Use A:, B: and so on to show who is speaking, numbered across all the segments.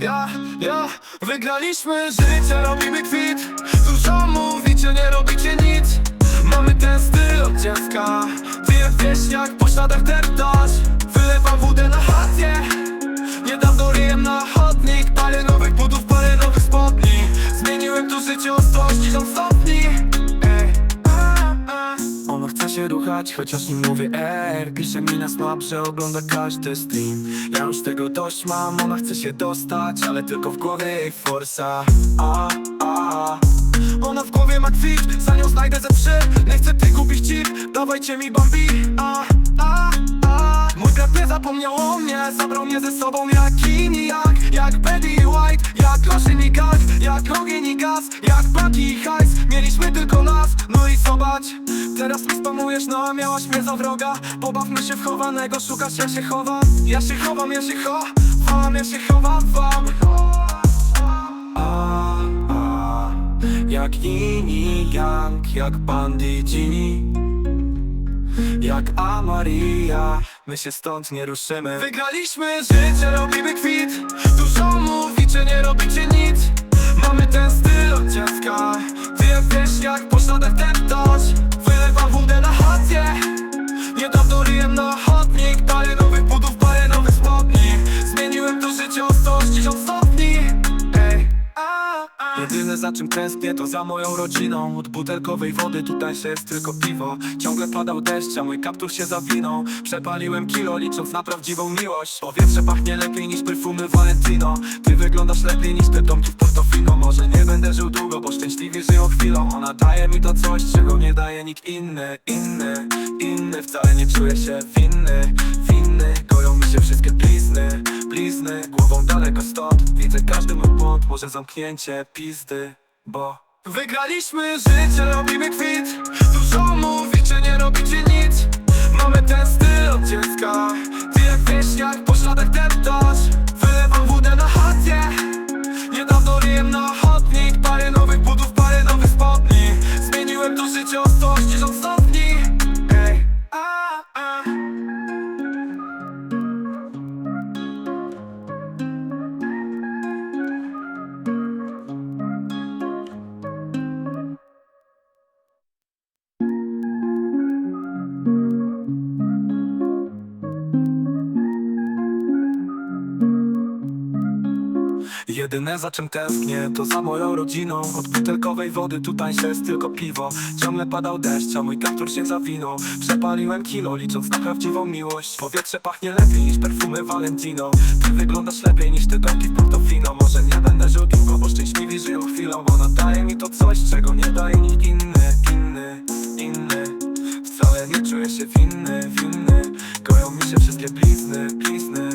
A: ja, ja Wygraliśmy życie, robimy kwit. Dużo mówicie, nie robicie nic. Mamy ten styl od dziecka. Ty jak wieśniak, po śladach deptasz Wylewam wódę na chacie. Niedawno ryjem na chacie się ruchać, chociaż nie mówię R. Pisze mi na snap, że ogląda każdy stream. Ja już tego dość mam, ona chce się dostać Ale tylko w głowie jej forsa. A, a. Ona w głowie ma kwit, za nią znajdę ze trzy. Nie chcę ty kupić chip, dawajcie mi Bambi. A, a, a. Mój brat nie zapomniał o mnie, zabrał mnie ze sobą jak i jak Jak spamujesz, no a miałaś mnie za wroga. Pobawmy się w chowanego, szukasz ja się chowam. Ja się chowam, ja się chowam, ja się chowam. Wam a, a, Jak yin i yang, jak bandycini Jak Amaria, my się stąd nie ruszymy. Wygraliśmy życie, robimy kwit. Dużo mówicie, nie robicie nic. Mamy ten styl od dziecka. Ty jak wiesz, jak po śladach Jedyne za czym tęsknię to za moją rodziną. Od butelkowej wody tutaj się jest tylko piwo. Ciągle padał deszcz, a mój kaptur się zawinął. Przepaliłem kilo licząc na prawdziwą miłość. Powietrze pachnie lepiej niż perfumy Valentino. Ty wyglądasz lepiej niż te domki w Portofino. Może nie będę żył długo, bo szczęśliwie żyją chwilą. Ona daje mi to coś, czego nie daje nikt inny. Inny, inny, wcale nie czuję się winny Goją mi się wszystkie blizny. Blizny, głową daleko stąd. Widzę każdy mój błąd, może zamknięcie pizdy Bo Wygraliśmy życie, robimy kwit. Dużo mówicie, nie Jedyne za czym tęsknię to za moją rodziną. Od butelkowej wody tutaj się jest tylko piwo. Ciągle padał deszcz, a mój kaptur się zawinął. Przepaliłem kilo licząc na prawdziwą miłość. Powietrze pachnie lepiej niż perfumy Valentino. Ty wyglądasz lepiej niż te domki w Portofino. Może nie będę żył długo, bo szczęśliwi żyją chwilą. Ona daje mi to coś, czego nie daje nikt inny. Inny, inny. Wcale nie czuję się winny, winny. Goją mi się wszystkie blizny, blizny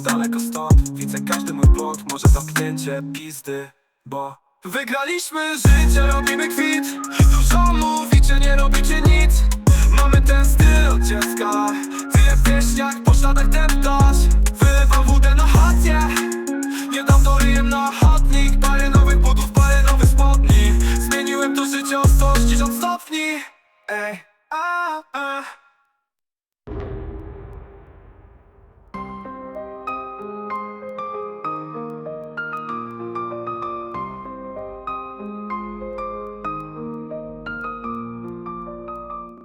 A: daleko stąd. Widzę każdy mój błąd, może zamknięcie pizdy, bo Wygraliśmy życie, robimy kwit. Dużo mówicie, nie robicie nic. Mamy ten styl od dziecka. Wyje w pieśniach, po szladach deptać Wywam wódę na chacie Nie dam do ryjem na chatnik Parę nowych budów, parę nowych spodni. Zmieniłem to życie o 160 stopni. Ej, a, a.